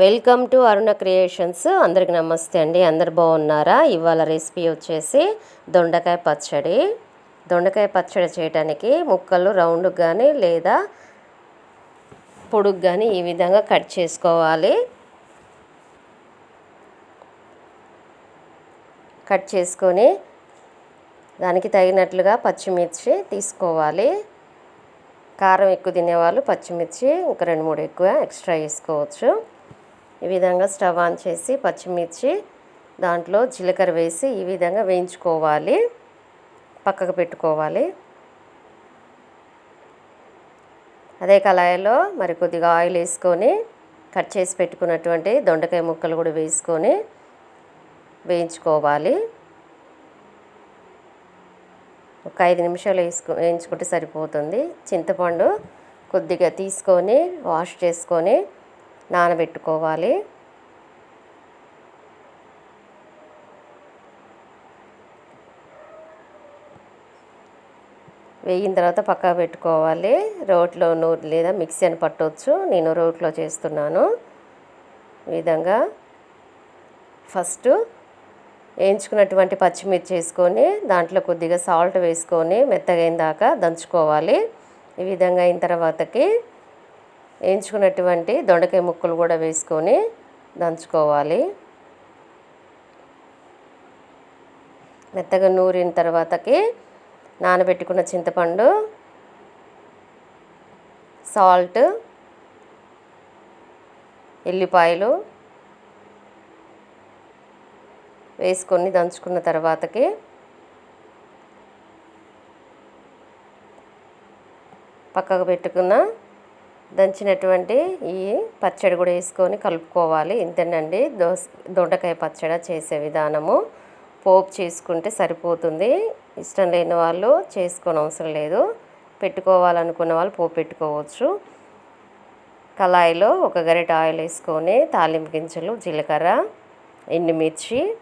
Welcome to Aruna creations. అందరికి నమస్తే అండి. అందరు బాగున్నారా? ఇవాళ రెసిపీ వచ్చేసి దొండకాయ పచ్చడి. దొండకాయ పచ్చడి చేయడానికి ముక్కలు రౌండ్ కానీ లేదా పొడుగు కానీ ఈ విధంగా కట్ చేసుకోవాలి. కట్ చేసుకొని దానికి తగినట్లుగా పచ్చిమిర్చి తీసుకోవాలి. కారం ఎక్కువ తినేవాళ్ళు పచ్చిమిర్చి ఒక రెండు మూడు ఎక్కువ ఎక్స్ట్రా వేసుకోవచ్చు. ఈ విధంగా స్టవ్ ఆన్ చేసి పచ్చిమిర్చి దాంట్లో జీలకర్ర వేసి ఈ విధంగా వేయించుకోవాలి. పక్కకు పెట్టుకోవాలి. అదే కళాయిలో మరి కొద్దిగా ఆయిల్ వేసుకొని కట్ చేసి పెట్టుకున్నటువంటి దొండకాయ ముక్కలు కూడా వేసుకొని వేయించుకోవాలి. ఒక ఐదు నిమిషాలు వేసుకో వేయించుకుంటే సరిపోతుంది. చింతపండు కొద్దిగా తీసుకొని వాష్ చేసుకొని నానబెట్టుకోవాలి. వేగిన తర్వాత పక్కా పెట్టుకోవాలి. రోట్లో నూరు లేదా మిక్సీ అని పట్టవచ్చు నేను రోట్లో చేస్తున్నాను. ఈ విధంగా ఫస్ట్ వేయించుకున్నటువంటి పచ్చిమిర్చి వేసుకొని దాంట్లో కొద్దిగా సాల్ట్ వేసుకొని మెత్తగైన దాకా దంచుకోవాలి. ఈ విధంగా అయిన తర్వాతకి వేయించుకున్నటువంటి దొండకాయ ముక్కలు కూడా వేసుకొని దంచుకోవాలి. మెత్తగా నూరిన తర్వాతకి నానబెట్టుకున్న చింతపండు సాల్ట్ ఎల్లిపాయలు వేసుకొని దంచుకున్న తర్వాతకి పక్కకు పెట్టుకున్న దంచినటువంటి ఈ పచ్చడి కూడా వేసుకొని కలుపుకోవాలి. ఇంతేనండి. దోస దొండకాయ పచ్చడి చేసే విధానము. పోపు చేసుకుంటే సరిపోతుంది. ఇష్టం లేని వాళ్ళు చేసుకోని అవసరం లేదు. పెట్టుకోవాలనుకున్న వాళ్ళు పోపు పెట్టుకోవచ్చు. కళాయిలో ఒక గరిట ఆయిల్ వేసుకొని తాలింపు గింజలు జీలకర్ర ఎండుమిర్చి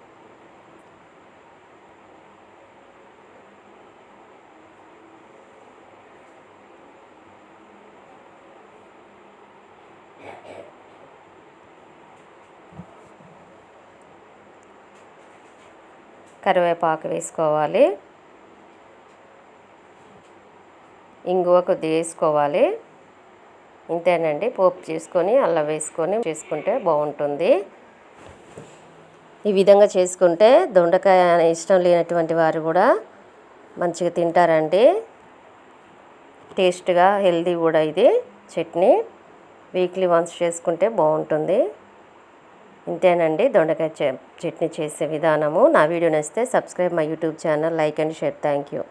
కరివేపాకు వేసుకోవాలి. ఇంగువ కొద్దిగా వేసుకోవాలి. ఇంతేనండి పోపు చేసుకొని అల్లం వేసుకొని చేసుకుంటే బాగుంటుంది. ఈ విధంగా చేసుకుంటే దొండకాయ ఇష్టం లేనటువంటి వారు కూడా మంచిగా తింటారండి. టేస్ట్గా హెల్దీ కూడా ఇది చట్నీ. వీక్లీ వన్స్ చేసుకుంటే బాగుంటుంది. ఇంతేనండి. దొండకాయ చట్నీ చేసే విధానము. నా వీడియో నచ్చితే subscribe my YouTube channel. Like and share. Thank you